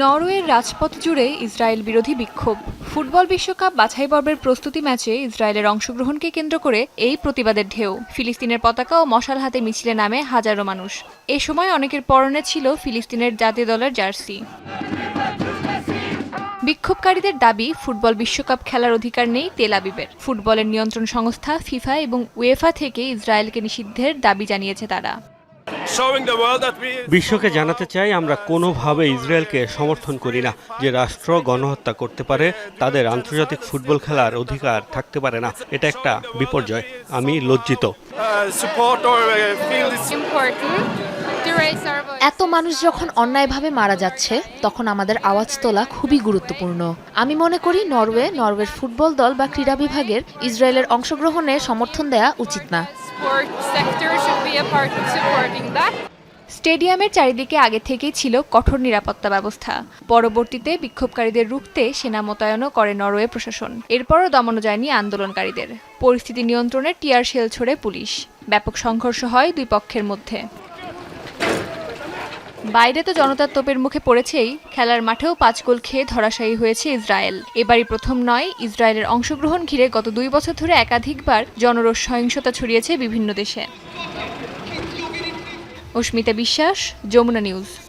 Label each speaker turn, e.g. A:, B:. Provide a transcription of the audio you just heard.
A: নরওয়ের রাজপথ জুড়ে ইসরায়েল বিরোধী বিক্ষোভ। ফুটবল বিশ্বকাপ বাছাই পর্বের প্রস্তুতি ম্যাচে ইসরায়েলের অংশগ্রহণকে কেন্দ্র করে এই প্রতিবাদের ঢেউ। ফিলিস্তিনের পতাকা ও মশাল হাতে মিছিলে নামে হাজারো মানুষ। এ সময় অনেকের পরনে ছিল ফিলিস্তিনের জাতীয় দলের জার্সি। বিক্ষোভকারীদের দাবি, ফুটবল বিশ্বকাপ খেলার অধিকার নেই তেল আবিবের। ফুটবলের নিয়ন্ত্রণ সংস্থা ফিফা এবং উয়েফা থেকে ইসরায়েলকে নিষিদ্ধের দাবি জানিয়েছে তারা।
B: বিশ্বকে জানাতে চাই আমরা কোনোভাবে ইসরায়েলকে সমর্থন করি না। যে রাষ্ট্র গণহত্যা করতে পারে তাদের আন্তর্জাতিক ফুটবল খেলার অধিকার থাকতে পারে না। এটা একটা বিপর্যয়। আমি লজ্জিত।
C: Uh, uh.
D: এত মানুষ যখন অন্যায়ভাবে মারা যাচ্ছে তখন আমাদের আওয়াজ তোলা খুবই গুরুত্বপূর্ণ। আমি মনে করি নরওয়ে নরওয়ের ফুটবল দল বা ক্রীড়া বিভাগের ইসরায়েলের অংশগ্রহণে সমর্থন দেয়া উচিত না।
E: Sport sector should be a part of supporting that.
A: স্টেডিয়ামের চারিদিকে আগে থেকেই ছিল কঠোর নিরাপত্তা ব্যবস্থা। পরবর্তীতে বিক্ষোভকারীদের রুখতে সেনা মোতায়েনও করে নরওয়ে প্রশাসন। এরপরও দমনও যায়নি আন্দোলনকারীদের। পরিস্থিতি নিয়ন্ত্রণে টিয়ার শেল ছোড়ে পুলিশ। ব্যাপক সংঘর্ষ হয় দুই পক্ষের মধ্যে। বাইরে তো জনতার তোপের মুখে পড়েছেই, খেলার মাঠেও পাঁচ গোল খেয়ে ধরাশায়ী হয়েছে ইসরায়েল। এবারই প্রথম নয়, ইসরায়েলের অংশগ্রহণ ঘিরে গত দুই বছর ধরে একাধিকবার জনরোষ সহিংসতা ছড়িয়েছে বিভিন্ন দেশে। অস্মিতা বিশ্বাস, যমুনা নিউজ।